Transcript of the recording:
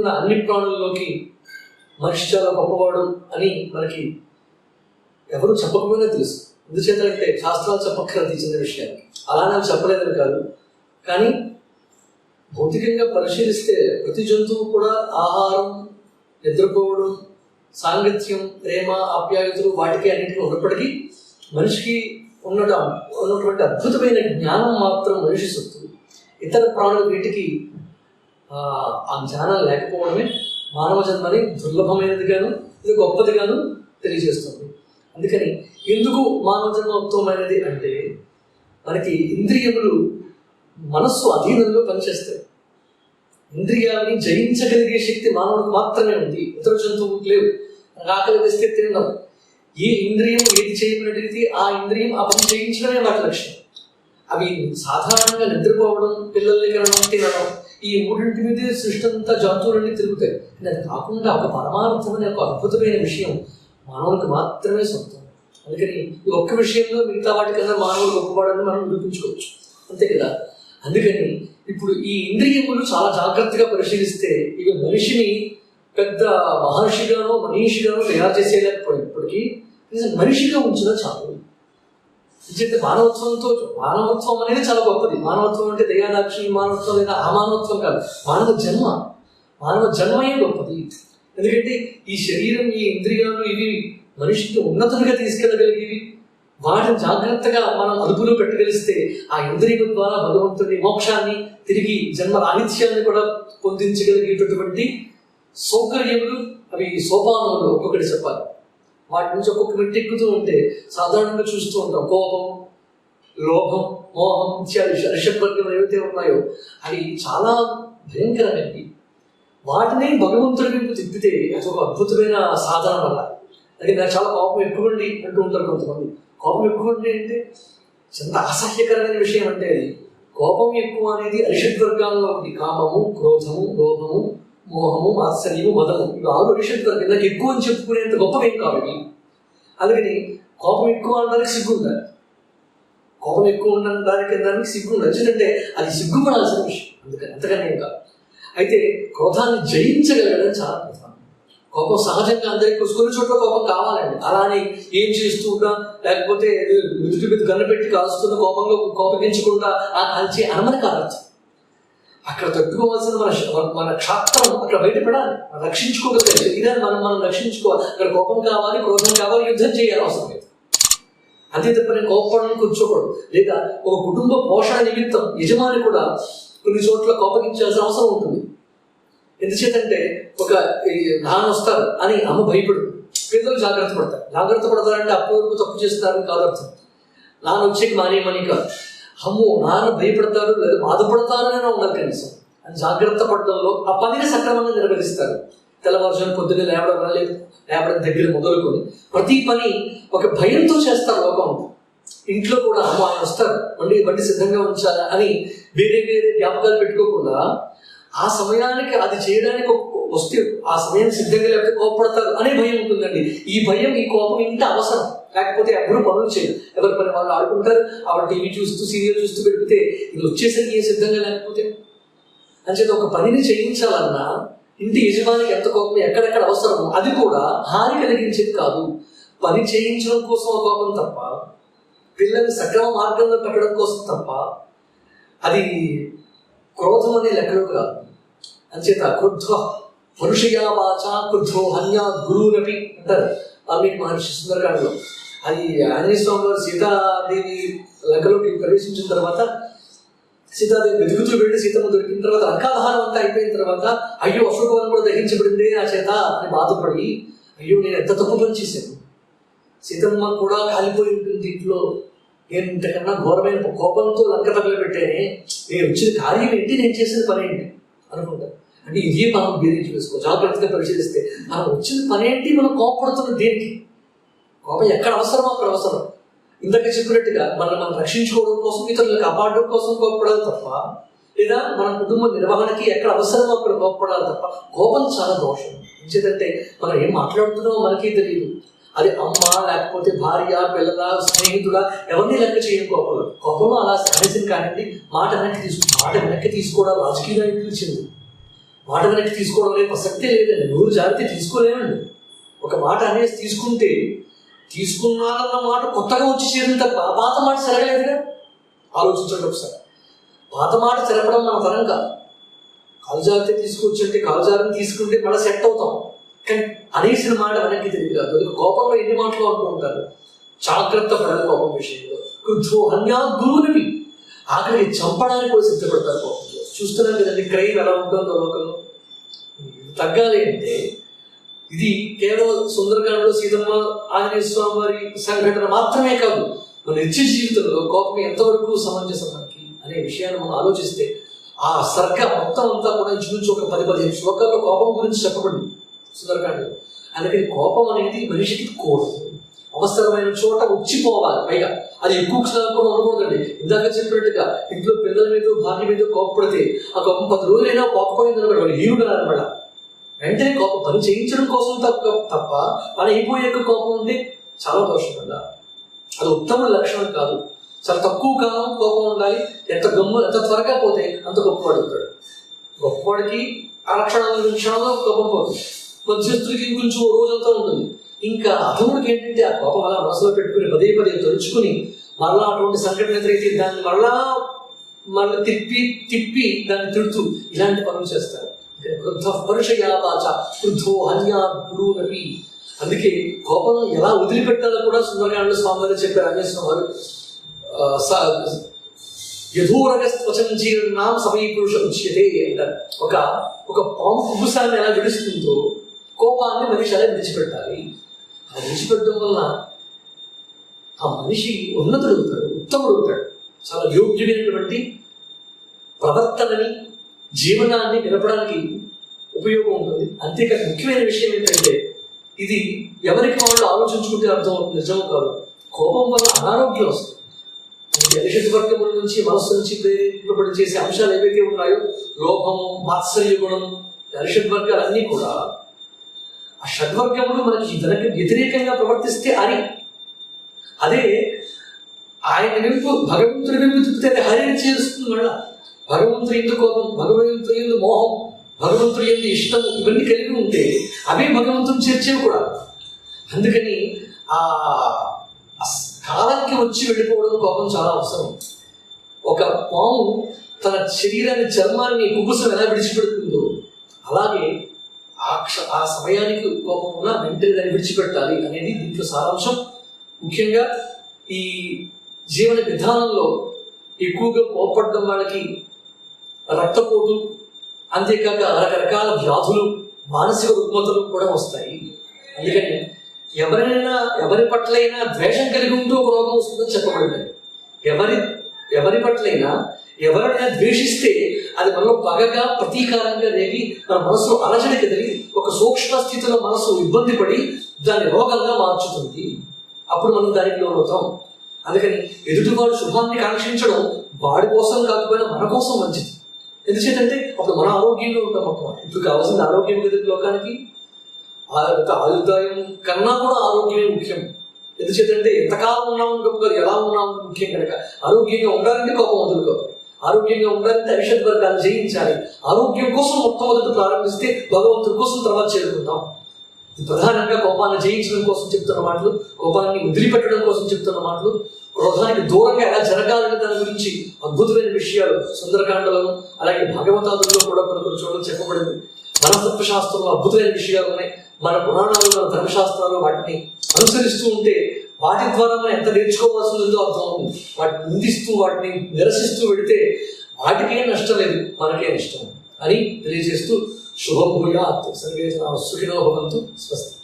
ఉన్న అన్ని ప్రాణుల్లోకి మనిషి చాలా గొప్పవాడు అని మనకి ఎవరు చెప్పకపోయినా తెలుసు. ఎందుచేతంటే శాస్త్రాలు చెప్పక్కర్లేదు తీసిన విషయాలు. అలా నాకు చెప్పలేదని కాదు. కానీ భౌతికంగా పరిశీలిస్తే ప్రతి జంతువు కూడా ఆహారం నిద్రపోవడం సాంగత్యం ప్రేమ ఆప్యాయతలు వాటికి అన్నింటికి ఉన్నప్పటికీ మనిషికి ఉన్నట ఉన్నటువంటి అద్భుతమైన జ్ఞానం మాత్రం మనిషి సొత్తు ఇతర ప్రాణుల వీటికి ఆ జ్ఞానం లేకపోవడమే మానవ జన్మని దుర్లభమైనదిగాను ఇది గొప్పదిగాను తెలియజేస్తుంది. అందుకని ఎందుకు మానవ జన్మ ఉత్తమమైనది అంటే మనకి ఇంద్రియములు మనస్సు అధీనంలో పనిచేస్తాయి. ఇంద్రియాలని జయించగలిగే శక్తి మానవుడికి మాత్రమే ఉంది. ఇతర జంతువులకు లేవు. ఆకలి వేస్తే తినడం. ఏ ఇంద్రియం ఏది చేయబడినది ఆ ఇంద్రియం ఆ పని చేయించడమే వాటి లక్ష్యం. అవి సాధారణంగా నిద్రపోవడం పిల్లల్ని కనడం తినడం. ఈ మూడింటి మీదే సృష్టి అంతా జంతువులన్నీ తిరుగుతాయి. అది కాకుండా ఒక పరమార్థమైన ఒక అద్భుతమైన విషయం మానవులకు మాత్రమే సొంతం. అందుకని ఈ ఒక్క విషయంలో మిగతా వాటికన్నా మానవులు గొప్పవాడని మనం నిరూపించుకోవచ్చు. అంతే కదా? అందుకని ఇప్పుడు ఈ ఇంద్రియములు చాలా జాగ్రత్తగా పరిశీలిస్తే ఇవి మనిషిని పెద్ద మహర్షిగానో మనీషిగానో తయారు చేసేయలేకపోయినప్పటికీ నిజం మనిషిగా ఉంచిన చాలు. నిజంగా మానవత్వంతో మానవత్వం అనేది చాలా గొప్పది. మానవత్వం అంటే దయాదాక్షి మానవత్వం లేదా అమానవత్వం కాదు. మానవ జన్మ. మానవ జన్మయే గొప్పది. ఎందుకంటే ఈ శరీరం ఈ ఇంద్రియాలు ఇవి మనిషికి ఉన్నతంగా తీసుకెళ్ళగలిగేవి. వాటిని జాగ్రత్తగా మనం అదుపులో పెట్టగలిస్తే ఆ ఇంద్రియం ద్వారా భగవంతుడి మోక్షాన్ని తిరిగి జన్మ రాహిత్యాన్ని కూడా పొందించగలిగేటటువంటి సౌకర్యములు అవి సోపానములు ఒక్కొక్కటి చెప్పాలి. వాటి నుంచి ఒక్కొక్క మెట్టు ఎక్కుతూ ఉంటే సాధారణంగా చూస్తూ ఉంటాం. కోపం లోభం మోహం ఇత్యాది రిషభవర్గం ఏవైతే ఉన్నాయో అవి చాలా భయంకరమైనవి. వాటిని భగవంతుడి వైపు తిప్పితే అది ఒక అద్భుతమైన సాధన వల్ల. అది నాకు చాలా కోపం ఎక్కువండి అంటూ ఉంటారు కొంతమంది. కోపం ఎక్కువండి అంటే ఎంత అసహ్యకరమైన విషయం అంటే అది. కోపం ఎక్కువ అనేది అరిషడ్ వర్గాల్లో ఒకటి. కామము క్రోధము లోభము మోహము మాత్సర్యము మదము ఇవి ఆరు అరిషడ్ నాకు ఎక్కువ అని చెప్పుకునేంత గొప్పవేం కావు ఇవి. అందుకని కోపం ఎక్కువ అనడానికి సిగ్గు ఉండాలి కోపం ఎక్కువ ఉండడానికి దానికి దానికి సిగ్గు ఉండాలి ఎందుకంటే అది సిగ్గుపడాల్సిన విషయం. అందుకని అంతకనే కాదు. అయితే క్రోధాన్ని జయించగలగడం చాలా ప్రధానం కోపం సహజంగా అందరికీ కొన్ని చోట్ల కోపం కావాలండి. అలానే ఏం చేస్తూ ఉన్నా లేకపోతే ఎదుటి మీద కన్నుపెట్టి పెట్టి కోపంగా కోపగించకుండా ఆ కాల్చి అనమని కావచ్చు అక్కడ తట్టుకోవాల్సిన మన మన క్షాత్రం అక్కడ బయటపడాలి. మనం రక్షించుకోగలిగే శరీరాన్ని మనం మనం రక్షించుకోవాలి. అక్కడ కోపం కావాలి క్రోధం కావాలి యుద్ధం చేయాలి అవసరం లేదు. అంతే తప్ప నేను కోపపడని కూర్చోకూడదు. లేదా ఒక కుటుంబ పోషణ నిమిత్తం యజమాని కూడా కొన్ని చోట్ల కోపగించాల్సిన అవసరం ఉంటుంది. ఎందుచేతంటే ఒక నాన్న వస్తారు అని అమ్మ భయపడు పిల్లలు జాగ్రత్త పడతారు. జాగ్రత్త పడతారంటే అప్పటి తప్పు చేస్తారని కాదు అర్థం నాన్న వచ్చేకి మానేయమని కాదు. అమ్మో నాన్న భయపడతారు లేదా బాధపడతారు అని కనీసం. అని జాగ్రత్త పడడంలో ఆ పనిని సక్రమంగా నిర్వహిస్తారు. తెల్లవారుజాము పొద్దున్నే లేవడం వల్ల లేవడం దగ్గర మొదలుకొని ప్రతి పని ఒక భయంతో చేస్తారు లోకం. ఇంట్లో కూడా అమ్మ ఆయన వస్తారు బండి వండి సిద్ధంగా ఉంచాలా? అని వేరే వేరే జ్ఞాపకాలు పెట్టుకోకుండా ఆ సమయానికి అది చేయడానికి ఒక వస్తే ఆ సమయం సిద్ధంగా లేకపోతే కోపడతారు అనే భయం ఉంటుందండి. ఈ భయం ఈ కోపం ఇంత అవసరం. లేకపోతే ఎవరు పనులు చేయరు. ఎవరి పని వాళ్ళు ఆడుకుంటారు ఆవిడ టీవీ చూస్తూ సీరియల్ చూస్తూ పెడితే ఇది వచ్చేసరికి ఏ సిద్ధంగా లేకపోతే? అంచేత ఒక పనిని చేయించాలన్నా ఇంటి యజమానికి ఎంత కోపం ఎక్కడెక్కడ అవసరమో అది కూడా హాని కలిగించేది కాదు. పని చేయించడం కోసం కోపం తప్ప పిల్లల్ని సక్రమ మార్గంలో పెట్టడం కోసం తప్ప అది క్రోధం అనే లెక్కలో కాదు అంచేత క్రుద్ధ మనుషయా వాచా క్రుద్ధో హన్యా గురువునపి అంటారు వాల్మీకి మహర్షి సుందరకాండలో. అది ఆంజనేయ స్వామి వారు సీతాదేవి లెక్కలోకి ప్రవేశించిన తర్వాత సీతాదేవి వెతుకుతూ వెళ్ళి సీతమ్మ దొరికిన తర్వాత లంకాదహారం అంతా అయిపోయిన తర్వాత అయ్యో అశోకవనం కూడా దహించబడింది ఆ చేత అని బాధపడి అయ్యో నేను ఎంత తప్పు పని చేశాను? సీతమ్మ కూడా కాలిపోయి ఉంటుంది ఇంట్లో. నేను ఇంతకన్నా ఘోరమైన కోపంతో లంక తగలబెట్టానే నేను వచ్చిన కార్యం ఏంటి? నేను చేసిన పని ఏంటి? అనుకుంటాను అంటే ఇది మనం బీరించి వేసుకో జాగ్రత్తగా పరిశీలిస్తే మనం వచ్చిన పని ఏంటి మనం కోపడుతున్న దేనికి? కోపం ఎక్కడ అవసరమో అక్కడ అవసరం. ఇందాక చెప్పినట్టుగా మనం మనం రక్షించుకోవడం కోసం ఇతరులను కాపాడడం కోసం కోపడాలి తప్ప లేదా మన కుటుంబ నిర్వహణకి ఎక్కడ అవసరమో అక్కడ కోపడాలి తప్ప కోపం చాలా దోషం. ఎందుకంటే మనం ఏం మాట్లాడుతున్నామో మనకి తెలియదు అది అమ్మ లేకపోతే భార్య పిల్లల స్నేహితుడా ఎవరిని లెక్క చేయడం కోపంలో? కోపంలో అలా సహజం కానివ్వండి మాట వెనక్కి తీసుకు మాట వెనక్కి తీసుకోవడం రాజకీయ నాయకులు ఇచ్చింది మాట వెనక్కి తీసుకోవడం అనే ప్రసక్తే లేదండి. నూరు జాగ్రత్త తీసుకోలేమండి. ఒక మాట అనేసి తీసుకుంటే తీసుకున్నానన్న మాట కొత్తగా వచ్చి చేరింది తప్ప పాత మాట సరగలేదుగా ఆలోచించండి ఒకసారి. పాత మాట చెరపడం మన తరం కాదు. కాలుజారితే తీసుకొచ్చింటే కాలుజారిని తీసుకుంటే మళ్ళీ సెట్ అవుతాం. కానీ అనేసిన మాట వెనక్కి తిరిగి రాదు. అది కోపంలో ఎన్ని మాటలు అంటూ ఉంటారు? జాగ్రత్త పడాలి కోపం విషయంలో. కృద్ధో హన్యా గురువునివి ఆఖరికి చంపడానికి కూడా సిద్ధపడతారు కోపంలో. చూస్తున్నాం కదండి క్రైమ్ ఎలా ఉంటుందో లోకంలో? తగ్గాలి అంటే ఇది కేవలం సుందరకాండలో సీతమ్మ ఆంజనేయ స్వామి వారి సంఘటన మాత్రమే కాదు మన నిత్య జీవితంలో కోపం ఎంతవరకు సమంజసం మనకి అనే విషయాన్ని మనం ఆలోచిస్తే ఆ సర్గ మొత్తం అంతా కూడా చూపించి ఒక పది పదిహేను శ్లోకాల్లో కోపం గురించి చెప్పబడింది సుందరకాండలో అందుకని కోపం అనేది మనిషికి కూడదు. అవసరమైన చోట ఉచ్చిపోవాలి పైగా అది ఎక్కువ క్షణాలు కూడా ఉండకూడదండి. ఇందాక చెప్పినట్టుగా ఇంట్లో పిల్లల మీద భార్య మీద కోపపడితే ఆ కోపం పది రోజులైనా కోపపోయింది అనమాట వాళ్ళు హీరుడు అనమాట వెంటనే కోపం పని చేయించడం కోసం తప్ప తప్ప పని అయిపోయాక కోపం ఉంటే చాలా దోషం కదా. అది ఉత్తమ లక్షణం కాదు. చాలా తక్కువ కాలం కోపం ఉండాలి. ఎంత గమ్ము ఎంత త్వరగా పోతే అంత గొప్పవాడు అవుతాడు గొప్పవాడికి ఆ లక్షణాలు నిమిషాల్లో కోపం పోతుంది మధ్యస్థుడికి కొంచెం ఓ రోజంతా ఉంటుంది. ఇంకా అధముడికి ఏంటంటే ఆ కోపం అలా మనసులో పెట్టుకుని పదే పదే తలుచుకుని మరలా అటువంటి సంఘటన ఎదురైతే దాన్ని మరలా మళ్ళీ తిప్పి తిప్పి దాన్ని తిడుతూ ఇలాంటి పనులు చేస్తారు. వృద్ధ పరుషయావాచ క్రుద్ధో హన్యా గురువునవి అందుకే కోపం ఎలా వదిలిపెట్టాలో కూడా సుందరకాండ స్వామి గారు చెప్పారు. అన్వేషణ వారు ఆ, స- సమీపురుష ఉచ్యతే అంటారు ఒక ఒక పాము కుబుసాన్ని ఎలా విడుస్తుందో కోపాన్ని మనిషి అలా విడిచిపెట్టాలి. అలా విడిచిపెట్టడం వలన ఆ మనిషి ఉన్నతుడు అవుతాడు ఉత్తముడు అవుతాడు చాలా యోగ్యమైనటువంటి ప్రవర్తనని జీవనాన్ని నిలపడానికి ఉపయోగం ఉంటుంది. అంతేకాక ముఖ్యమైన విషయం ఏంటంటే ఇది ఎవరికి వాళ్ళు ఆలోచించుకుంటే అర్థం నిజం కాదు. కోపం వల్ల అనారోగ్యం వస్తుంది. అరిషడ్ వర్గముల నుంచి మనస్సు నుంచి ప్రేరేపడి చేసే అంశాలు ఏవైతే ఉన్నాయో లోభము మాత్సర్య గుణం అరిషడ్ వర్గాలన్నీ కూడా ఆ షడ్వర్గములు మనకి వెనక వ్యతిరేకంగా ప్రవర్తిస్తే అని అదే ఆయన వెంపు భగవంతుడి వెంపు తిప్పితే అది హరిని చేస్తుంది మళ్ళా. భగవంతుడి ఎందు కోపం భగవంతుడి ఎందు మోహం భగవంతుడి ఎందు ఇష్టం ఇవన్నీ కలిగి ఉంటే అవే భగవంతుని చేర్చేవి కూడా. అందుకని ఆ ఆ కాలానికి వచ్చి వెళ్ళిపోవడం కోపం చాలా అవసరం. ఒక పాము తన శరీరాన్ని చర్మాన్ని కుబుసం ఎలా విడిచిపెడుతుందో అలాగే ఆ క్ష ఆ సమయానికి కోపం ఉన్న వెంటనే దాన్ని విడిచిపెట్టాలి అనేది దీంట్లో సారాంశం. ముఖ్యంగా ఈ జీవన విధానంలో ఎక్కువగా కోపడడం వాళ్ళకి రక్తపోటు అంతేకాక రకరకాల వ్యాధులు మానసిక రుగ్మతలు కూడా వస్తాయి. అందుకని ఎవరైనా ఎవరి పట్లైనా ద్వేషం కలిగి ఉంటూ ఒక రోగం వస్తుందని చెప్పబడింది ఎవరి ఎవరి పట్లైనా ఎవరైనా ద్వేషిస్తే అది మనలో పగగా ప్రతీకారంగా రేగి మన మనసులో అలజడి కదిలి ఒక సూక్ష్మ స్థితిలో మనసు ఇబ్బంది పడి దాన్ని రోగంగా మార్చుతుంది. అప్పుడు మనం దానికి లోనవుతాం. అందుకని ఎదుటివాడు శుభాన్ని కాంక్షించడం వాడి కోసం కాకపోయినా మన కోసం మంచిది. ఎందుచేతంటే అప్పుడు మన ఆరోగ్యంగా ఉంటాం అప్పుడు. ఇప్పుడు కావాల్సిన ఆరోగ్యం కదా లోకానికి. ఆ యొక్క ఆయుర్దాయం కన్నా కూడా ఆరోగ్యమే ముఖ్యం. ఎందుచేతంటే ఎంతకాలం ఉన్నాము గొప్ప ఎలా ఉన్నాము ముఖ్యం కనుక. ఆరోగ్యంగా ఉండాలంటే కోపం వదులుకోవాలి ఆరోగ్యంగా ఉండాలంటే అరిషడ్ వర్గాన్ని జయించాలి. ఆరోగ్యం కోసం మొట్టమొదటి ప్రారంభిస్తే భగవంతుడి కోసం తర్వాత చేరుకుంటాం. ప్రధానంగా కోపాన్ని జయించడం కోసం చెప్తున్న మాటలు కోపాన్ని వదిలిపెట్టడం కోసం చెప్తున్న మాటలు. హృదయానికి దూరంగా ఎలా జరగాలని దాని గురించి అద్భుతమైన విషయాలు సుందరకాండలను అలాగే భగవతాదుల్లో కూడా కొన్ని కొన్ని చోట్ల చెప్పబడింది. మనస్తత్వ శాస్త్రంలో అద్భుతమైన విషయాలు ఉన్నాయి. మన పురాణాలు మన ధర్మశాస్త్రాలు వాటిని అనుసరిస్తూ ఉంటే వాటి ద్వారా మనం ఎంత నేర్చుకోవాల్సి ఉందో అర్థం అవుతుంది. వాటిని నిందిస్తూ వాటిని నిరసిస్తూ వెళితే వాటికే నష్టం లేదు మనకే నష్టం. అని తెలియజేస్తూ శుభం భూయాత్. సర్వే సుఖినో భవంతు. స్వస్తి.